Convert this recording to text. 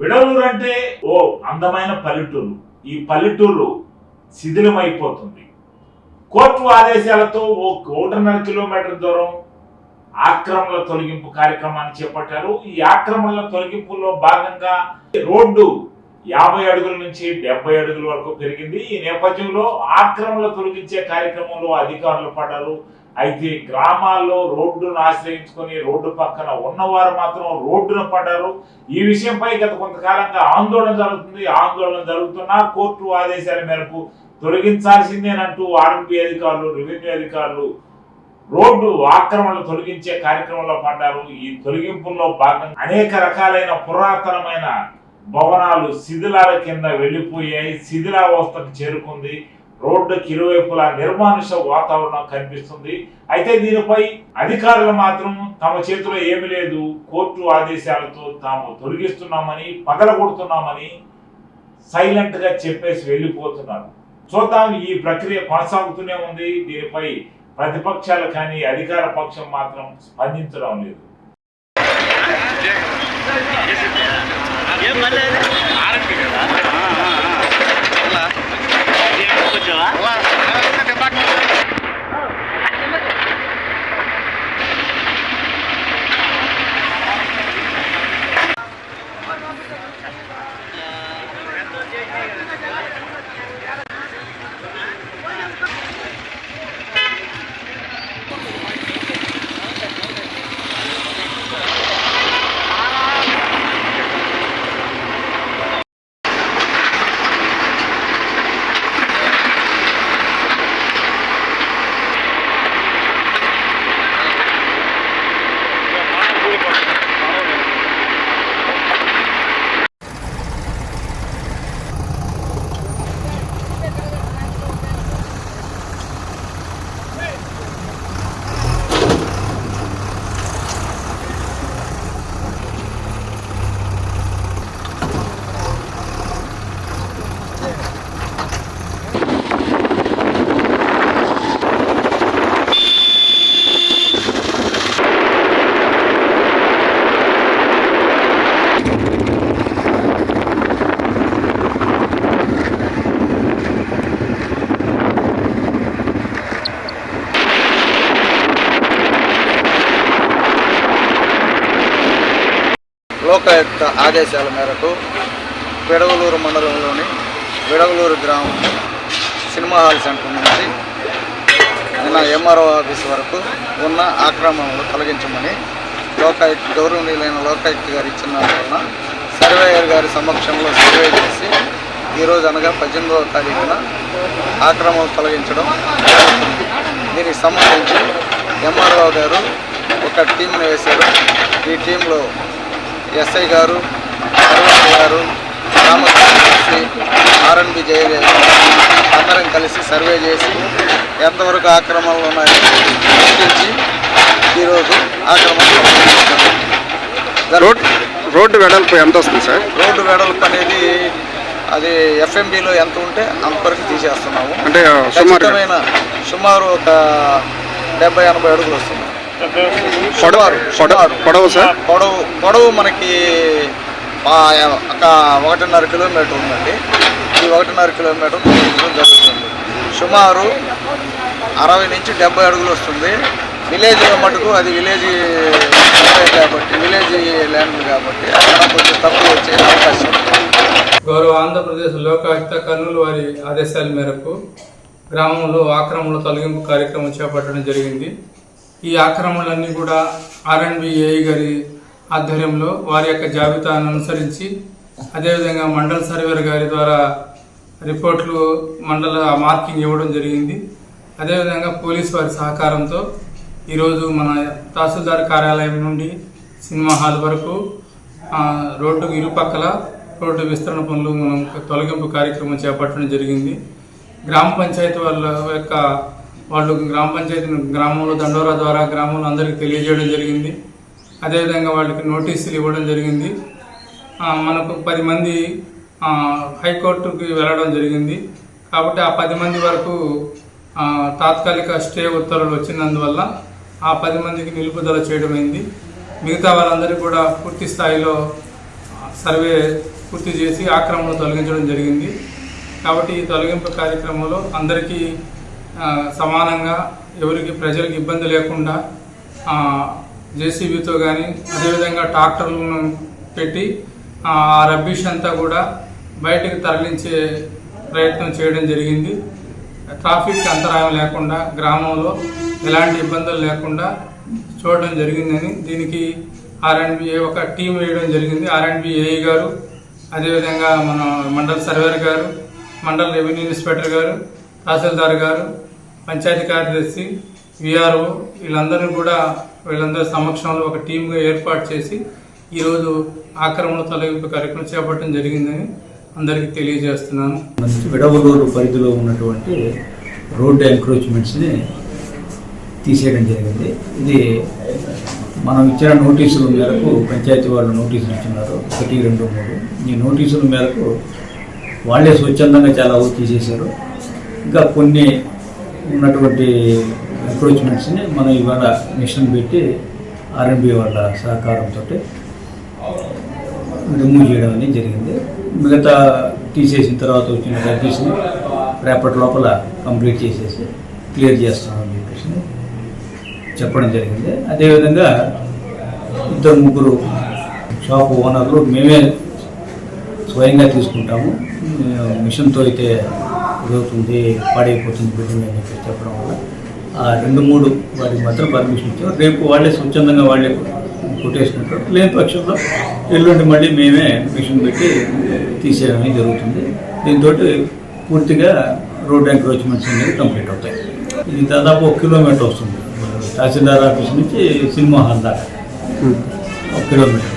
విడవలూరు అంటే ఓ అందమైన పల్లెటూరు. ఈ పల్లెటూరు శిథిలమైపోతుంది. కోర్టు ఆదేశాలతో ఓ ఒకటిన్నర కిలోమీటర్ దూరం ఆక్రమణ తొలగింపు కార్యక్రమాన్ని చేపట్టారు. ఈ ఆక్రమణల తొలగింపులో భాగంగా రోడ్డు యాభై అడుగుల నుంచి డెబ్బై అడుగుల వరకు పెరిగింది. ఈ నేపథ్యంలో ఆక్రమణ తొలగించే కార్యక్రమంలో అధికారులు పడ్డారు. అయితే గ్రామాల్లో రోడ్డును ఆశ్రయించుకొని రోడ్డు పక్కన ఉన్నవారు మాత్రం రోడ్డున పడ్డారు. ఈ విషయంపై గత కొంతకాలంగా ఆందోళన జరుగుతుంది. ఆందోళన జరుగుతున్నా కోర్టు ఆదేశాల మేరకు తొలగించాల్సిందేనంటూ ఆర్ఎంపీ అధికారులు రెవెన్యూ అధికారులు రోడ్డు ఆక్రమణలు తొలగించే కార్యక్రమంలో పడ్డారు. ఈ తొలగింపుల్లో భాగంగా అనేక రకాలైన పురాతనమైన భవనాలు శిథిలాల కింద వెళ్ళిపోయాయి. శిథిలావస్థకు చేరుకుంది. రోడ్డుకి ఇరువైపులా నిర్మానుష వాతావరణం కనిపిస్తుంది. అయితే దీనిపై అధికారులు మాత్రం తమ చేతిలో ఏమీ లేదు. కోర్టు ఆదేశాలతో తాము తొలగిస్తున్నామని పగలగొడుతున్నామని సైలెంట్గా చెప్పేసి వెళ్ళిపోతున్నారు. చూద్దాం ఈ ప్రక్రియ కొనసాగుతూనే ఉంది. దీనిపై ప్రతిపక్షాలు కానీ అధికార పక్షం మాత్రం స్పందించడం లేదు. లోకాయుక్త ఆదేశాల మేరకు విడవలూరు మండలంలోని విడవలూరు గ్రామం సినిమా హాల్ సెంటర్ నుంచి నిన్న ఎంఆర్ఓ ఆఫీస్ వరకు ఉన్న ఆక్రమణలు తొలగించమని లోకాయుక్త గౌరవనీయులైన లోకాయుక్త గారు ఇచ్చిన వలన సర్వేయర్ గారి సమక్షంలో సర్వే చేసి ఈరోజు అనగా పద్దెనిమిదవ తారీఖున ఆక్రమణలు తొలగించడం దీనికి సంబంధించి ఎంఆర్ఓ గారు ఒక టీంని వేశారు. ఈ టీంలో ఎస్ఐ గారు గారు రామకృష్ణ ఆర్ఎన్బి జయదేవ్ అందరం కలిసి సర్వే చేసి ఎంతవరకు ఆక్రమణలు ఉన్నాయో గుర్తించి ఈరోజు ఆక్రమణలు రోడ్ రోడ్డు వెడల్పు ఎంత వస్తుంది సార్? రోడ్డు వెడల్పు అనేది అది ఎఫ్ఎంబిలో ఎంత ఉంటే అంతవరకు తీసేస్తున్నాము. అంటే సుమారు సుమారు ఒక డెబ్బై ఎనభై అడుగులు వస్తుంది పొడవు సార్? పొడవు పొడవు మనకి ఒక ఒకటిన్నర కిలోమీటర్ ఉందండి. ఈ ఒకటిన్నర కిలోమీటర్ జరుగుతుంది. సుమారు అరవై నుంచి డెబ్బై అడుగులు వస్తుంది. విలేజ్ మటుకు అది విలేజ్ కాబట్టి విలేజ్ ల్యాండ్ కాబట్టి అక్కడ కొంచెం తక్కువ వచ్చే అవకాశం. గౌరవ ఆంధ్రప్రదేశ్ లోకాయుక్త కర్నూలు వారి ఆదేశాల మేరకు గ్రామంలో ఆక్రమణల తొలగింపు కార్యక్రమం చేపట్టడం జరిగింది. ఈ ఆక్రమణలన్నీ కూడా ఆర్ఎన్బిఏ గారి ఆధ్వర్యంలో వారి యొక్క జాబితాను అనుసరించి అదేవిధంగా మండల సర్వేర్ గారి ద్వారా రిపోర్ట్లు మండల మార్కింగ్ ఇవ్వడం జరిగింది. అదేవిధంగా పోలీస్ వారి సహకారంతో ఈరోజు మన తహసీల్దార్ కార్యాలయం నుండి సినిమా హాల్ వరకు రోడ్డు రోడ్డుకు ఇరుపక్కల రోడ్డు విస్తరణ పనులు మనం తొలగింపు కార్యక్రమం చేపట్టడం జరిగింది. గ్రామ పంచాయతీ వాళ్ళ యొక్క వాళ్ళు గ్రామ పంచాయతీ గ్రామంలో దండోరా ద్వారా గ్రామంలో అందరికీ తెలియజేయడం జరిగింది. అదేవిధంగా వాళ్ళకి నోటీసులు ఇవ్వడం జరిగింది. మనకు పది మంది హైకోర్టుకి వెళ్ళడం జరిగింది. కాబట్టి ఆ పది మంది వరకు తాత్కాలిక స్టే ఉత్తర్వులు వచ్చినందువల్ల ఆ పది మందికి నిలుపుదల చేయడమైంది. మిగతా వాళ్ళందరికీ కూడా పూర్తి స్థాయిలో సర్వే పూర్తి చేసి ఆక్రమణ తొలగించడం జరిగింది. కాబట్టి ఈ తొలగింపు కార్యక్రమంలో అందరికీ సమానంగా ఎవరికి ప్రజలకు ఇబ్బంది లేకుండా జేసీబీతో కానీ అదేవిధంగా ట్రాక్టర్లను పెట్టి ఆ రబ్బిష్ అంతా కూడా బయటకు తరలించే ప్రయత్నం చేయడం జరిగింది. ట్రాఫిక్ అంతరాయం లేకుండా గ్రామంలో ఎలాంటి ఇబ్బందులు లేకుండా చూడడం జరిగిందని దీనికి ఆర్ఎండ్బిఏ ఒక టీం వేయడం జరిగింది. ఆర్ఎండ్బిఏ గారు అదేవిధంగా మన మండల సర్వేర్ గారు మండల రెవెన్యూ ఇన్స్పెక్టర్ గారు తహసీల్దార్ గారు పంచాయతీ కార్యదర్శి విఆర్ఓ వీళ్ళందరినీ కూడా వీళ్ళందరి సమక్షంలో ఒక టీంగా ఏర్పాటు చేసి ఈరోజు ఆక్రమణ తొలగింపు కార్యక్రమం చేపట్టడం జరిగిందని అందరికీ తెలియజేస్తున్నాను. ఫస్ట్ విడవలూరు పరిధిలో ఉన్నటువంటి రోడ్డు ఎంక్రోచ్మెంట్స్ని తీసేయడం జరిగింది. ఇది మనం ఇచ్చిన నోటీసుల మేరకు పంచాయతీ వాళ్ళు నోటీసులు ఇచ్చినారు. ఒకటి రెండు మూడు. ఈ నోటీసుల మేరకు వాళ్ళే స్వచ్ఛందంగా చాలా తీసేశారు. ఇంకా కొన్ని ఉన్నటువంటి అప్రోచ్మెంట్స్ని మనం ఇవాళ మిషన్ పెట్టి ఆర్ఎంబి వాళ్ళ సహకారంతో రిమూవ్ చేయడం అనేది జరిగింది. మిగతా తీసేసిన తర్వాత వచ్చిన సర్వీస్ని రేపటి లోపల కంప్లీట్ చేసేసి క్లియర్ చేస్తామని చెప్పేసి చెప్పడం జరిగింది. అదేవిధంగా ఇద్దరు ముగ్గురు షాప్ ఓనర్లు మేమే స్వయంగా తీసుకుంటాము. మిషన్తో అయితే ఇదవుతుంది పాడైపోతుంది బిల్డింగ్ అని చెప్పి చెప్పడం వల్ల. ఆ రెండు మూడు వాటికి మాత్రం పర్మిషన్ ఇచ్చాం రేపు వాళ్ళే స్వచ్ఛందంగా వాళ్ళే కొట్టేసుకుంటారు లేని పక్షంలో ఎల్లుండి మళ్ళీ మేమే మిషన్ పెట్టి తీసేయడం జరుగుతుంది. దీంతో పూర్తిగా రోడ్ ఎంక్రోచ్మెంట్స్ అనేవి కంప్లీట్ అవుతాయి. ఇది దాదాపు ఒక కిలోమీటర్ వస్తుంది. తహసీల్దార్ ఆఫీస్ నుంచి సినిమా హాల్ దాకా. ఒక కిలోమీటర్.